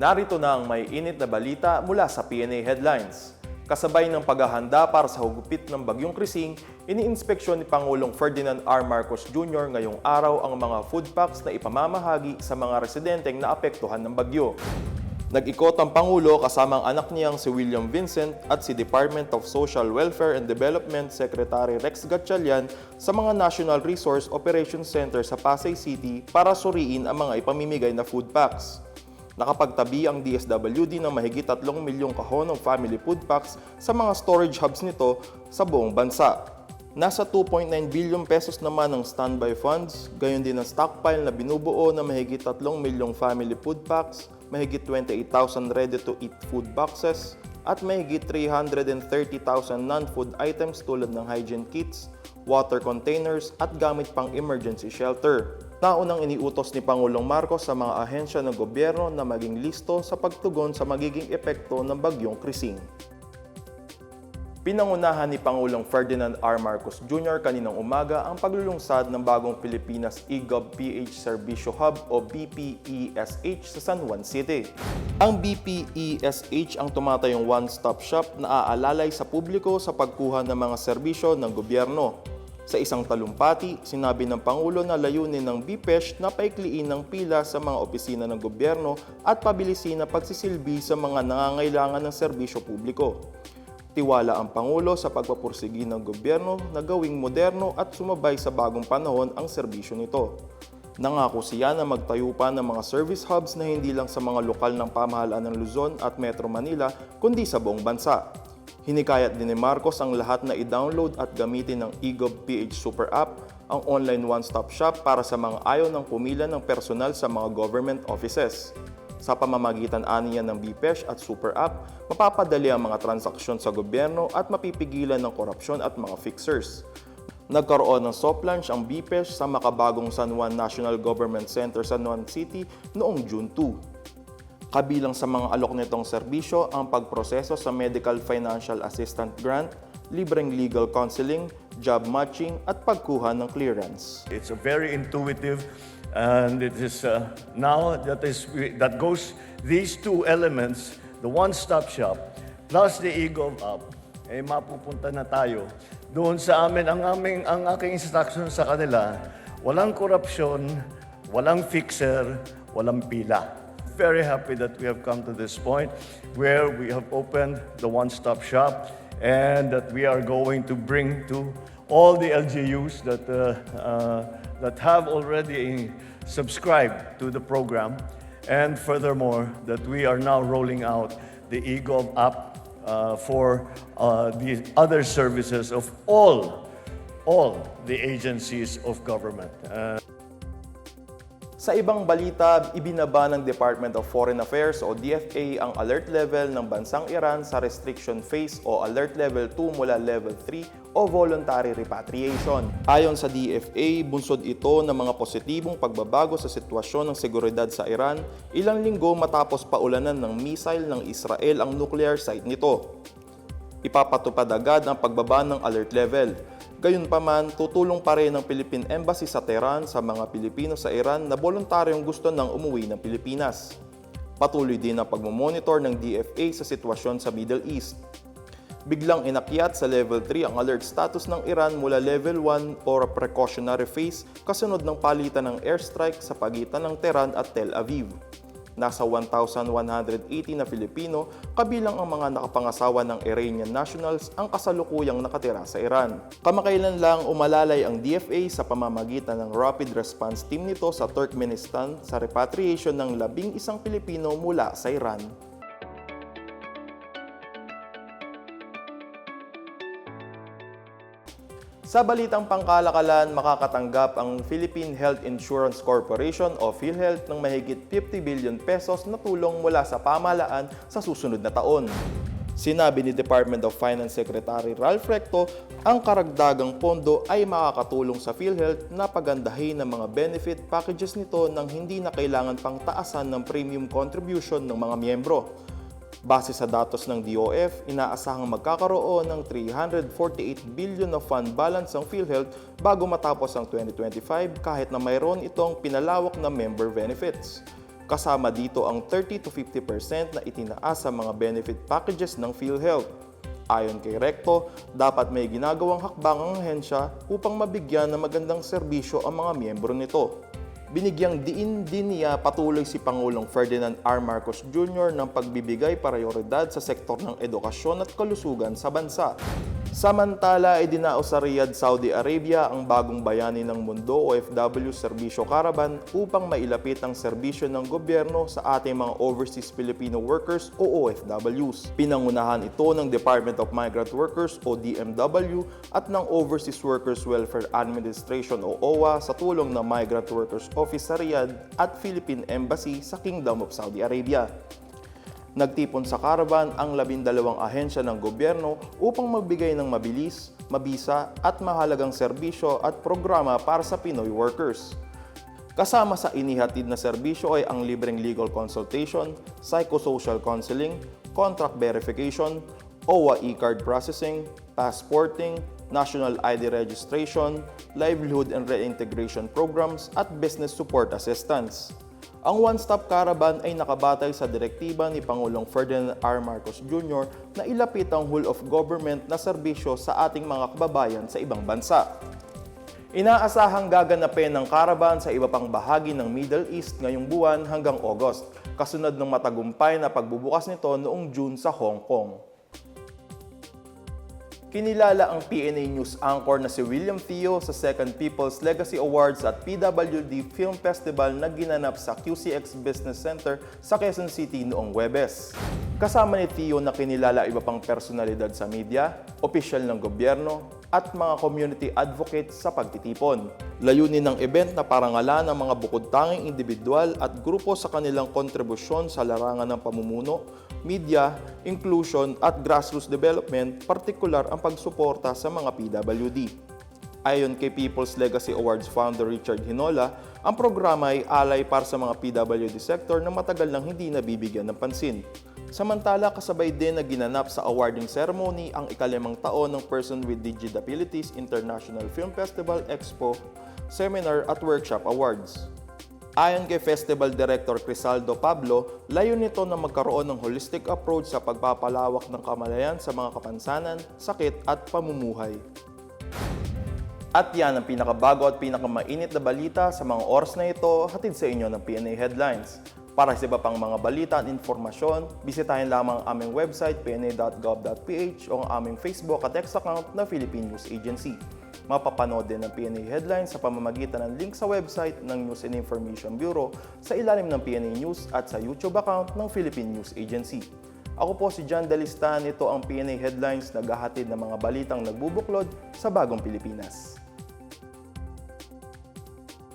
Narito na ang may init na balita mula sa PNA Headlines. Kasabay ng paghahanda para sa hugupit ng Bagyong Krising, iniinspeksyon ni Pangulong Ferdinand R. Marcos Jr. ngayong araw ang mga food packs na ipamamahagi sa mga residenteng naapektuhan ng bagyo. Nag-ikot ang Pangulo kasama ang anak niyang si William Vincent at si Department of Social Welfare and Development Secretary Rex Gatchalian sa mga National Resource Operations Center sa Pasay City para suriin ang mga ipamimigay na food packs. Nakapagtabi ang DSWD ng mahigit 3 milyong kahon ng family food packs sa mga storage hubs nito sa buong bansa. Nasa 2.9 billion pesos naman ang standby funds, gayon din ang stockpile na binubuo na mahigit 3 milyong family food packs, mahigit 28,000 ready-to-eat food boxes, at mahigit 330,000 non-food items tulad ng hygiene kits, water containers at gamit pang emergency shelter. Naunang iniutos ni Pangulong Marcos sa mga ahensya ng gobyerno na maging listo sa pagtugon sa magiging epekto ng bagyong Krising. Pinangunahan ni Pangulong Ferdinand R. Marcos Jr. kaninang umaga ang paglulunsad ng bagong Pilipinas eGov PH Servicio Hub o BPESH sa San Juan City. Ang BPESH ang tumatayong one-stop shop na aalalay sa publiko sa pagkuha ng mga serbisyo ng gobyerno. Sa isang talumpati, sinabi ng Pangulo na layunin ng BPESH na paikliin ng pila sa mga opisina ng gobyerno at pabilisin ang pagsisilbi sa mga nangangailangan ng serbisyo publiko. Tiwala ang Pangulo sa pagpapursigi ng gobyerno na gawing moderno at sumabay sa bagong panahon ang serbisyo nito. Nangako siya na magtayo pa ng mga service hubs na hindi lang sa mga lokal ng pamahalaan ng Luzon at Metro Manila kundi sa buong bansa. Hinikayat din ni Marcos ang lahat na i-download at gamitin ng eGov PH Super App, ang online one-stop shop para sa mga ayaw ng pumila ng personal sa mga government offices. Sa pamamagitan aniya ng BPESH at Super App, mapapadali ang mga transaksyon sa gobyerno at mapipigilan ng korupsyon at mga fixers. Nagkaroon ng soft launch ang BPESH sa makabagong San Juan National Government Center sa San City noong June 2. Kabilang sa mga alok nitong serbisyo ang pagproseso sa Medical Financial Assistant Grant, libreng legal counseling, job matching at pagkuha ng clearance. It's a very intuitive, and it is uh, now that is that goes these two elements, the one-stop shop plus the ego up, eh mapupunta na tayo doon sa amin ang aming ang aking instruction sa kanila, walang korupsyon, walang fixer, walang pila. Very happy that we have come to this point where we have opened the one-stop shop and that we are going to bring to all the LGUs that, uh, uh, that have already subscribed to the program. And furthermore, that we are now rolling out the eGov app uh, for uh, the other services of all, all the agencies of government. Sa ibang balita, ibinaba ng Department of Foreign Affairs o DFA ang alert level ng bansang Iran sa restriction phase o alert level 2 mula level 3 o voluntary repatriation. Ayon sa DFA, bunsod ito ng mga positibong pagbabago sa sitwasyon ng seguridad sa Iran ilang linggo matapos paulanan ng missile ng Israel ang nuclear site nito. Ipapatupad agad ang pagbaba ng alert level. Gayunpaman, tutulong pa rin ng Philippine Embassy sa Tehran sa mga Pilipino sa Iran na voluntaryong gusto nang umuwi ng Pilipinas. Patuloy din ang pagmomonitor ng DFA sa sitwasyon sa Middle East. Biglang inakyat sa level 3 ang alert status ng Iran mula level 1 or precautionary phase kasunod ng palitan ng airstrike sa pagitan ng Tehran at Tel Aviv. Nasa 1,180 na Filipino, kabilang ang mga nakapangasawa ng Iranian nationals ang kasalukuyang nakatira sa Iran. Kamakailan lang umalalay ang DFA sa pamamagitan ng Rapid Response Team nito sa Turkmenistan sa repatriation ng labing isang Pilipino mula sa Iran. Sa balitang pangkalakalan, makakatanggap ang Philippine Health Insurance Corporation o PhilHealth ng mahigit 50 billion pesos na tulong mula sa pamahalaan sa susunod na taon. Sinabi ni Department of Finance Secretary Ralph Recto, ang karagdagang pondo ay makakatulong sa PhilHealth na pagandahin ang mga benefit packages nito nang hindi na kailangan pang taasan ng premium contribution ng mga miyembro. Base sa datos ng DOF, inaasahang magkakaroon ng 348 billion na fund balance ang PhilHealth bago matapos ang 2025 kahit na mayroon itong pinalawak na member benefits. Kasama dito ang 30 to 50% na itinaas sa mga benefit packages ng PhilHealth. Ayon kay Recto, dapat may ginagawang hakbang ang ahensya upang mabigyan ng magandang serbisyo ang mga miyembro nito. Binigyang diin din niya patuloy si Pangulong Ferdinand R. Marcos Jr. ng pagbibigay prioridad sa sektor ng edukasyon at kalusugan sa bansa. Samantala, ay dinao sa Riyadh, Saudi Arabia ang bagong bayani ng mundo OFW Serbisyo Caravan upang mailapit ang serbisyo ng gobyerno sa ating mga overseas Filipino workers o OFWs. Pinangunahan ito ng Department of Migrant Workers o DMW at ng Overseas Workers Welfare Administration o OWA sa tulong ng Migrant Workers Office sa Riyadh at Philippine Embassy sa Kingdom of Saudi Arabia. Nagtipon sa caravan ang labindalawang ahensya ng gobyerno upang magbigay ng mabilis, mabisa at mahalagang serbisyo at programa para sa Pinoy workers. Kasama sa inihatid na serbisyo ay ang libreng legal consultation, psychosocial counseling, contract verification, OWA e-card processing, passporting, national ID registration, livelihood and reintegration programs at business support assistance. Ang one-stop caravan ay nakabatay sa direktiba ni Pangulong Ferdinand R. Marcos Jr. na ilapit ang whole of government na serbisyo sa ating mga kababayan sa ibang bansa. Inaasahang gaganapin ng caravan sa iba pang bahagi ng Middle East ngayong buwan hanggang August, kasunod ng matagumpay na pagbubukas nito noong June sa Hong Kong. Kinilala ang PNA News anchor na si William Theo sa Second People's Legacy Awards at PWD Film Festival na ginanap sa QCX Business Center sa Quezon City noong Webes. Kasama ni Theo na kinilala iba pang personalidad sa media, opisyal ng gobyerno, at mga community advocates sa pagtitipon. Layunin ng event na parangalan ng mga bukod tanging individual at grupo sa kanilang kontribusyon sa larangan ng pamumuno, media, inclusion at grassroots development, partikular ang pagsuporta sa mga PWD. Ayon kay People's Legacy Awards founder Richard Hinola, ang programa ay alay para sa mga PWD sector na matagal nang hindi nabibigyan ng pansin. Samantala, kasabay din na ginanap sa awarding ceremony ang ikalimang taon ng Person with Disabilities International Film Festival Expo, Seminar at Workshop Awards. Ayon kay Festival Director Crisaldo Pablo, layo nito na magkaroon ng holistic approach sa pagpapalawak ng kamalayan sa mga kapansanan, sakit at pamumuhay. At yan ang pinakabago at pinakamainit na balita sa mga oras na ito hatid sa inyo ng PNA Headlines. Para sa iba pang mga balita at informasyon, bisitahin lamang ang aming website pna.gov.ph o ang aming Facebook at X account na Philippine News Agency. Mapapanood din ang PNA Headlines sa pamamagitan ng link sa website ng News and Information Bureau sa ilalim ng PNA News at sa YouTube account ng Philippine News Agency. Ako po si John Dalistan, ito ang PNA Headlines naghahatid ng mga balitang nagbubuklod sa bagong Pilipinas.